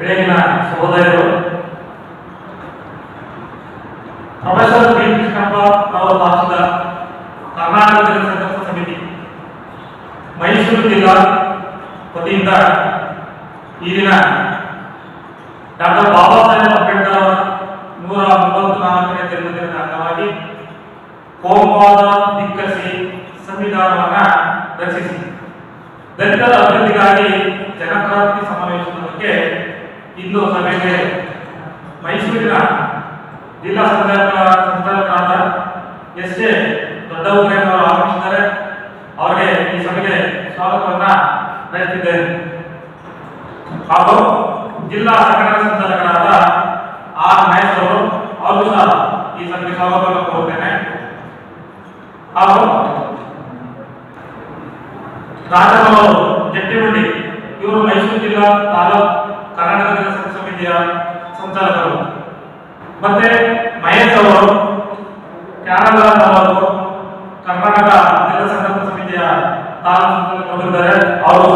ಬೆಳಗಿನ ಸಹೋದರರು. Professor B Krishnappa ಅವರ ಭಾಷದ ಕರ್ನಾಟಕ ಜನಸಂಘರ್ಷ ಸಮಿತಿ. ಮೈಸೂರು ಜಿಲ್ಲಾ ವತಿಯಿಂದ ಈ ದಿನ ಡಾಕ್ಟರ್ ಬಾಬಾ ಸಾಹೇಬ್ ಅಂಬೇಡ್ಕರ್ ಅವರ ನೂರ ಮೂವತ್ತು ನಾಲ್ಕನೇ ಜನ್ಮದಿನದ ಅಂಗವಾಗಿ ಕೋಮವಾದ ದಿಗ್ಗಸಿ ಸಂವಿಧಾನವನ್ನ ರಚಿಸಿ. ದಲಿತರ ಅಭಿವೃದ್ಧಿಗಾಗಿ ಜನಕ್ರಾಂತಿ ಸಮಾವೇಶದ ಬಗ್ಗೆ ಇಂದು ಸಭೆಗೆ ಮೈಸೂರಿನ ಜಿಲ್ಲಾ ಸಂಚಾಲಕ ಸಂಚಾಲಕರಾದ ಎಸ್ ಎ ದೊಡ್ಡವರೇನವರು ಆಗಮಿಸಿದ್ದಾರೆ. ಅವರಿಗೆ ಈ ಸಭೆಗೆ ಸ್ವಾಗತವನ್ನ ನಡೆಸಿದ್ದೇನೆ ಹಾಗೂ ಜಿಲ್ಲಾ ಸಂಘಟನಾ ಸಂಚಾಲಕರಾದ ಆರ್ ಮಹೇಶ್ ಅವರು ಅವರು ಸಹ ಈ ಸಭೆಗೆ ಸ್ವಾಗತವನ್ನು ಕೋರುತ್ತೇನೆ. ಹಾಗೂ ರಾಜಮೌರು ಜಟ್ಟಿಹುಂಡಿ ಇವರು ಮೈಸೂರು ಜಿಲ್ಲಾ ತಾಲೂಕ್ ಸಂಚಾಲಕರು ಮತ್ತೆ ಮಹೇಶ್ ಅವರು ಕ್ಯಾನಡಾದವರು ಕರ್ನಾಟಕ ಜನಸಂಘ ಸಮಿತಿಯ ತಾಲೂಕು ಸಂಚಾಲಕರಿದ್ದಾರೆ ಅವರು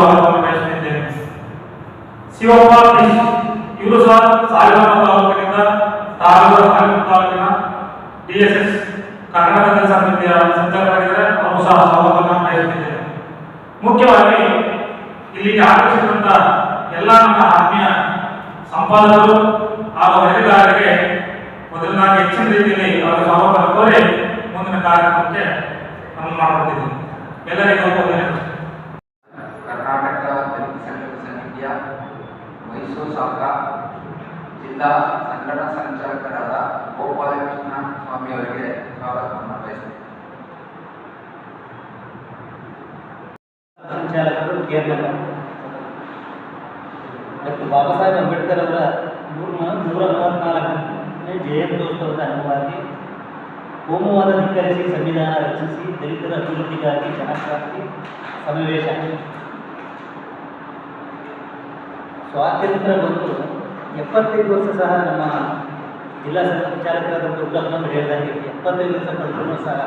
ಶಿವಪ್ಪ ಇವರು ಸಹ ಸಾವಿರಾರು ತಾಲೂಕಿನಿಂದ ತಾಲೂಕು ತಾಲೂಕಿನ ಡಿಎಸ್ಎಸ್ ಕರ್ನಾಟಕ ಜನಸಂಘ ಸಮಿತಿಯ ಸಂಚಾಲಕರಾಗಿದ್ದಾರೆ ಅವರು ಸಹ ಸ್ವಾಗತವನ್ನು ಬಯಸುತ್ತಿದ್ದೇನೆ ಮುಖ್ಯವಾಗಿ ಇಲ್ಲಿಗೆ ಆಗಮಿಸಿದಂತ ಎಲ್ಲ ನಮ್ಮ ಆತ್ಮೀಯ ಸಂಪಾದಕರು ಹಾಗೂ ವರದಿಗಾರರಿಗೆ ಮೊದಲನಾಗಿ ಹೆಚ್ಚಿನ ರೀತಿಯಲ್ಲಿ ಅವರ ಸ್ವಾಗತ ಕೋರಿ ಮುಂದಿನ ಕಾರ್ಯಕ್ರಮಕ್ಕೆ ನಮ್ಮ ಮಾಡಿಕೊಡ್ತಿದ್ದೀನಿ ಎಲ್ಲರಿಗೂ ಕರ್ನಾಟಕ ದಲಿತ ಸಂಘರ್ಷ ಸಮಿತಿಯ ಮೈಸೂರು ಶಾಖ ಜಿಲ್ಲಾ ಸಂಘಟನಾ ಸಂಚಾಲಕರಾದ ಗೋಪಾಲಕೃಷ್ಣ ಸ್ವಾಮಿ ಅವರಿಗೆ ಸ್ವಾಗತವನ್ನು ಬಯಸುತ್ತೇನೆ ಸಂಚಾಲಕರು ಕೇರಳ ಡಾಕ್ಟರ್ ಬಾಬಾ ಸಾಹೇಬ್ ಅಂಬೇಡ್ಕರ್ ಅವರ ನೂರ ನೂರ ಮೂವತ್ನಾಲ್ಕನೇ ಜಯಂತ್ಯೋತ್ಸವದ ಅಂಗವಾಗಿ ಹೋಮವಾದ ಧಿಕ್ಕರಿಸಿ ಸಂವಿಧಾನ ರಚಿಸಿ, ದಲಿತರ ಅಭಿವೃದ್ಧಿಗಾಗಿ ಜನಕ್ರಾಂತಿ ಸಮಾವೇಶ. ಸ್ವಾತಂತ್ರ್ಯ ಬಂದು ಎಪ್ಪತ್ತೈದು ವರ್ಷ ಸಹ ನಮ್ಮ ಜಿಲ್ಲಾ ಸಂಚಾಲಕರಾದ ದುರ್ಗಮ್ಮನವರು ಹೇಳಿದಂಗೆ ಎಪ್ಪತ್ತೈದು ವರ್ಷ ಕಳೆದ್ರೂ ಸಹ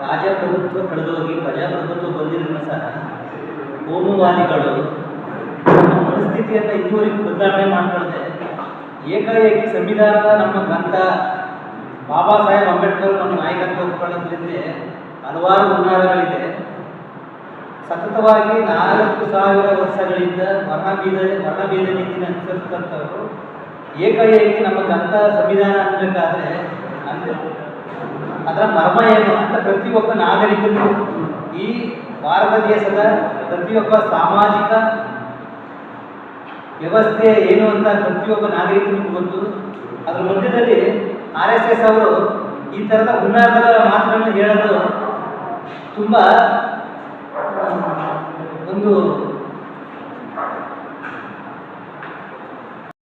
ರಾಜಪ್ರಭುತ್ವ ಕಳೆದೋಗಿ ಪ್ರಜಾಪ್ರಭುತ್ವ ಬಂದಿದ್ರು ಸಹ ಕೋಮುವಾದಿಗಳು ನಮ್ಮ ಪರಿಸ್ಥಿತಿಯನ್ನು ಇದುವರೆಗೂ ಬದಲಾವಣೆ ಮಾಡ್ಕೊಳ್ಳದೆ ಏಕಾಏಕಿ ಸಂವಿಧಾನದ ನಮ್ಮ ಗ್ರಂಥ ಬಾಬಾ ಸಾಹೇಬ್ ಅಂಬೇಡ್ಕರ್ ನಮ್ಮ ನಾಯಕತ್ವ ಒಪ್ಪಿಕೊಳ್ಳೋದ್ರಿಂದ ಹಲವಾರು ಹುನ್ನಾರಗಳಿದೆ. ಸತತವಾಗಿ ನಾಲ್ಕು ಸಾವಿರ ವರ್ಷಗಳಿಂದ ವರ್ಣಭೇದ ವರ್ಣಭೇದ ನೀತಿನ ಅನುಸರಿಸಿದಂಥವರು ಏಕಾಏಕಿ ನಮ್ಮ ಗ್ರಂಥ ಸಂವಿಧಾನ ಅನ್ಬೇಕಾದ್ರೆ ಅಂದರೆ ಅದರ ಮರ್ಮ ಏನು ಅಂತ ಪ್ರತಿಯೊಬ್ಬ ನಾಗರಿಕರು ಈ ಭಾರತ ದೇಶದ ಪ್ರತಿಯೊಬ್ಬ ಸಾಮಾಜಿಕ ವ್ಯವಸ್ಥೆ ಏನು ಅಂತ ಪ್ರತಿಯೊಬ್ಬ ನಾಗರಿಕನಿಗೂ ಗೊತ್ತು. ಅದ್ರ ಮಧ್ಯದಲ್ಲಿ ಆರ್ ಎಸ್ ಎಸ್ ಅವರು ಈ ಥರದ ಹುನ್ನಾರದ ಮಾತುಗಳನ್ನು ಹೇಳಲು ತುಂಬ ಒಂದು